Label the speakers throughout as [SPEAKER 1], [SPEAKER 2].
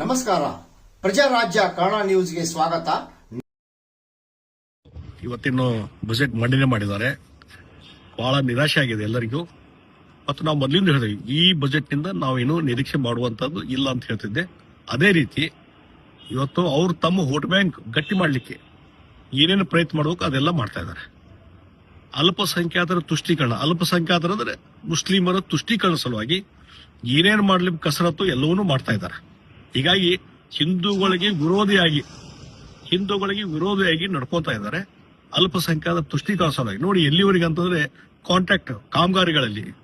[SPEAKER 1] ನಮಸ್ಕಾರ. ಪ್ರಜಾರಾಜ್ಯ ಕನ್ನಡ ನ್ಯೂಸ್ಗೆ ಸ್ವಾಗತ.
[SPEAKER 2] ಇವತ್ತಿನ ಬಜೆಟ್ ಮಂಡನೆ ಮಾಡಿದ್ದಾರೆ. ಬಹಳ ನಿರಾಶೆ ಆಗಿದೆ ಎಲ್ಲರಿಗೂ. ಮತ್ತು ನಾವು ಮೊದಲಿಂದ ಹೇಳಿದ್ವಿ, ಈ ಬಜೆಟ್ನಿಂದ ನಾವೇನು ನಿರೀಕ್ಷೆ ಮಾಡುವಂತದ್ದು ಇಲ್ಲ ಅಂತ ಹೇಳ್ತಿದ್ದೆ. ಅದೇ ರೀತಿ, ಇವತ್ತು ಅವರು ತಮ್ಮ ವೋಟ್ ಬ್ಯಾಂಕ್ ಗಟ್ಟಿ ಮಾಡಲಿಕ್ಕೆ ಏನೇನು ಪ್ರಯತ್ನ ಮಾಡಬೇಕು ಅದೆಲ್ಲ ಮಾಡ್ತಾ ಇದ್ದಾರೆ. ಅಲ್ಪಸಂಖ್ಯಾತರ ತುಷ್ಟೀಕರಣ. ಅಲ್ಪಸಂಖ್ಯಾತರ ಅಂದ್ರೆ ಮುಸ್ಲಿಮರ ತುಷ್ಟೀಕರಣ ಸಲುವಾಗಿ ಏನೇನು ಮಾಡ್ಲಿಕ್ಕೆ ಕಸರತ್ತು ಎಲ್ಲವನ್ನೂ ಮಾಡ್ತಾ ಇದ್ದಾರೆ. ಹೀಗಾಗಿ ಹಿಂದೂಗಳಿಗೆ ವಿರೋಧಿಯಾಗಿ ಹಿಂದೂಗಳಿಗೆ ವಿರೋಧಿಯಾಗಿ ನಡ್ಕೋತಾ ಇದ್ದಾರೆ ಅಲ್ಪಸಂಖ್ಯಾತ ತುಷ್ಟೀಕರಣ ಸಲುವಾಗಿ. ನೋಡಿ, ಎಲ್ಲಿವರೆಗೆ ಅಂತಂದ್ರೆ ಕಾಂಟ್ರಾಕ್ಟ್ ಕಾಮಗಾರಿಗಳಲ್ಲಿ.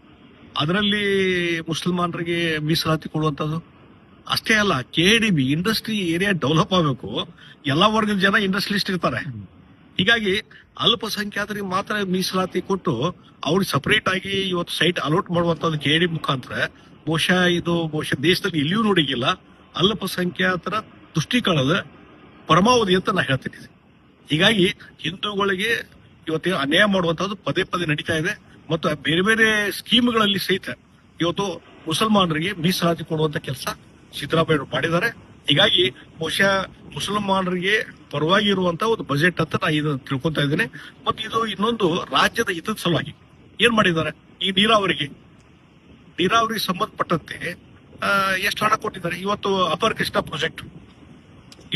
[SPEAKER 2] ಅದರಲ್ಲಿ ಮುಸಲ್ಮಾನರಿಗೆ ಮೀಸಲಾತಿ ಕೊಡುವಂತದ್ದು ಅಷ್ಟೇ ಅಲ್ಲ K D B industry area develop ಆಗಬೇಕು. ಎಲ್ಲ ವರ್ಗದ ಜನ ಇಂಡಸ್ಟ್ರಿಲಿಸ್ಟ್ ಇರ್ತಾರೆ. ಹೀಗಾಗಿ ಅಲ್ಪಸಂಖ್ಯಾತರಿಗೆ ಮಾತ್ರ ಮೀಸಲಾತಿ ಕೊಟ್ಟು ಅವ್ರಿಗೆ ಸಪರೇಟ್ ಆಗಿ ಇವತ್ತು ಸೈಟ್ ಅಲೋಟ್ ಮಾಡುವಂತದ್ದು ಡಿ ಮುಖಾಂತರ, ಬಹುಶಃ ಇದು, ಬಹುಶಃ ದೇಶದಲ್ಲಿ ಎಲ್ಲಿಯೂ ನೋಡಿಗಿಲ್ಲ. ಅಲ್ಪಸಂಖ್ಯಾತರ ತುಷ್ಟೀಕರಣದ ಪರಮಾವಧಿ ಅಂತ ನಾ ಹೇಳ್ತೀನಿ ಹೀಗಾಗಿ ಹಿಂದೂಗಳಿಗೆ ಇವತ್ತು ಅನ್ಯಾಯ ಮಾಡುವಂತದ್ದು ಪದೇ ಪದೇ ನಡೀತಾ ಇದೆ. ಮತ್ತು ಬೇರೆ ಬೇರೆ ಸ್ಕೀಮ್ಗಳಲ್ಲಿ ಸಹಿತ ಇವತ್ತು ಮುಸಲ್ಮಾನರಿಗೆ ಮೀಸಲಾತಿ ಕೊಡುವಂತ ಕೆಲಸ ಸಿದ್ದರಾಮಯ್ಯ ಮಾಡಿದ್ದಾರೆ. ಹೀಗಾಗಿ ಬಹುಶಃ ಮುಸಲ್ಮಾನರಿಗೆ ಪರವಾಗಿ ಇರುವಂತ ಒಂದು ಬಜೆಟ್ ಅಂತ ನಾ ಇದನ್ನ ತಿಳ್ಕೊತಾ ಇದ್ದೇನೆ. ಮತ್ತು ಇದು ಇನ್ನೊಂದು ರಾಜ್ಯದ ಹಿತದ ಸಲುವಾಗಿ ಏನ್ ಮಾಡಿದ್ದಾರೆ? ಈ ನೀರಾವರಿಗೆ. ನೀರಾವರಿಗೆ ಸಂಬಂಧಪಟ್ಟಂತೆ ಎಷ್ಟು ಹಣ ಕೊಟ್ಟಿದ್ದಾರೆ? ಇವತ್ತು ಅಪರ್ ಕೃಷ್ಣ ಪ್ರಾಜೆಕ್ಟ್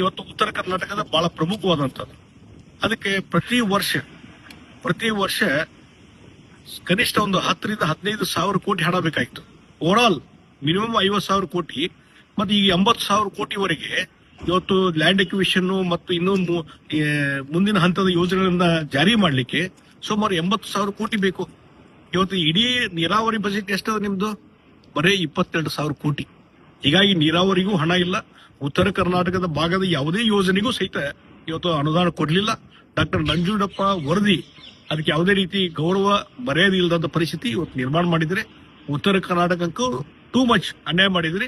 [SPEAKER 2] ಇವತ್ತು ಉತ್ತರ ಕರ್ನಾಟಕದ ಬಹಳ ಪ್ರಮುಖವಾದಂಥದ್ದು ಅದಕ್ಕೆ ಪ್ರತಿ ವರ್ಷ ಪ್ರತಿ ವರ್ಷ ಕನಿಷ್ಠ ಒಂದು ಹತ್ತರಿಂದ ಹದಿನೈದು ಸಾವಿರ ಕೋಟಿ ಹಣ ಬೇಕಾಗಿತ್ತು. ಓವರ್ ಆಲ್ ಮಿನಿಮಮ್ ಐವತ್ತು ಸಾವಿರ ಕೋಟಿ, ಮತ್ತೆ ಈ ಎಂಬತ್ತು ಸಾವಿರ ಕೋಟಿವರೆಗೆ ಇವತ್ತು ಲ್ಯಾಂಡ್ ಎಕ್ವಿಷನ್ ಮತ್ತು ಇನ್ನೊಂದು ಮುಂದಿನ ಹಂತದ ಯೋಜನೆಗಳನ್ನ ಜಾರಿ ಮಾಡಲಿಕ್ಕೆ ಸುಮಾರು ಎಂಬತ್ತು ಸಾವಿರ ಕೋಟಿ ಬೇಕು. ಇವತ್ತು ಇಡೀ ನೀರಾವರಿ ಬಜೆಟ್ ಎಷ್ಟದ ನಿಮ್ದು? ಬರೀ ಇಪ್ಪತ್ತೆರಡು ಸಾವಿರ ಕೋಟಿ. ಹೀಗಾಗಿ ನೀರಾವರಿಗೂ ಹಣ ಇಲ್ಲ. ಉತ್ತರ ಕರ್ನಾಟಕದ ಭಾಗದ ಯಾವುದೇ ಯೋಜನೆಗೂ ಸಹಿತ ಇವತ್ತು ಅನುದಾನ ಕೊಡಲಿಲ್ಲ. ಡಾಕ್ಟರ್ ನಂಜುಂಡಪ್ಪ ವರದಿ ಅದಕ್ಕೆ ಯಾವುದೇ ರೀತಿ ಗೌರವ ಮರ್ಯಾದೆ ಪರಿಸ್ಥಿತಿ ಇವತ್ತು ನಿರ್ಮಾಣ ಮಾಡಿದರೆ ಉತ್ತರ ಕರ್ನಾಟಕಕ್ಕೂ ಟೂ ಮಚ್ ಅನ್ಯಾಯ ಮಾಡಿದ್ರಿ.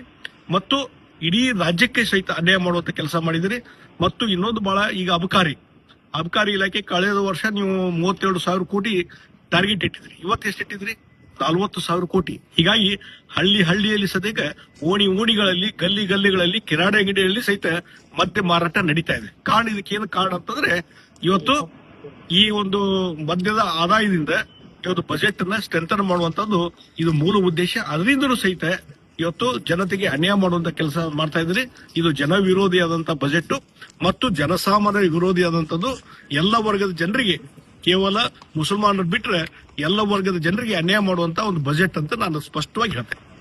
[SPEAKER 2] ಮತ್ತು ಇಡೀ ರಾಜ್ಯಕ್ಕೆ ಸಹಿತ ಅನ್ಯಾಯ ಮಾಡುವಂತ ಕೆಲಸ ಮಾಡಿದಿರಿ ಮತ್ತು ಇನ್ನೊಂದು ಬಹಳ ಈಗ ಅಬಕಾರಿ. ಅಬಕಾರಿ ಇಲಾಖೆ ಕಳೆದ ವರ್ಷ ನೀವು ಮೂವತ್ತೆರಡು ಸಾವಿರ ಕೋಟಿ ಟಾರ್ಗೆಟ್ ಇಟ್ಟಿದ್ರಿ ಇವತ್ತು ಎಷ್ಟು ಇಟ್ಟಿದ್ರಿ ನಲ್ವತ್ತು ಸಾವಿರ ಕೋಟಿ. ಹೀಗಾಗಿ ಹಳ್ಳಿ ಹಳ್ಳಿಯಲ್ಲಿ ಸದ್ಯಕ್ಕೆ ಓಣಿ ಓಣಿಗಳಲ್ಲಿ, ಗಲ್ಲಿ ಗಲ್ಲಿಗಳಲ್ಲಿ, ಕಿರಾಣಿ ಅಂಗಡಿಯಲ್ಲಿ ಸಹಿತ ಮತ್ತೆ ಮಾರಾಟ ನಡೀತಾ ಇದೆ. ಕಾರಣ ಇದಕ್ಕೆ ಏನು ಕಾರಣ ಅಂತಂದ್ರೆ ಇವತ್ತು ಈ ಒಂದು ಮದ್ಯದ ಆದಾಯದಿಂದ ಇವತ್ತು ಬಜೆಟ್ ಅನ್ನ ಸ್ಟ್ರೆಂಥನ್ ಮಾಡುವಂತದ್ದು ಇದು ಮೂಲ ಉದ್ದೇಶ. ಅದರಿಂದಲೂ ಸಹಿತ ಇವತ್ತು ಜನತೆಗೆ ಅನ್ಯಾಯ ಮಾಡುವಂತ ಕೆಲಸ ಮಾಡ್ತಾ ಇದ್ರಿ ಇದು ಜನ ವಿರೋಧಿಯಾದಂತ ಬಜೆಟ್ ಮತ್ತು ಜನಸಾಮಾನ್ಯ ವಿರೋಧಿಯಾದಂತದ್ದು ಎಲ್ಲ ವರ್ಗದ ಜನರಿಗೆ, ಕೇವಲ ಮುಸಲ್ಮಾನರು ಬಿಟ್ರೆ ಎಲ್ಲ ವರ್ಗದ ಜನರಿಗೆ ಅನ್ಯಾಯ ಮಾಡುವಂತ ಒಂದು ಬಜೆಟ್ ಅಂತ ನಾನು ಸ್ಪಷ್ಟವಾಗಿ ಹೇಳ್ತೇನೆ.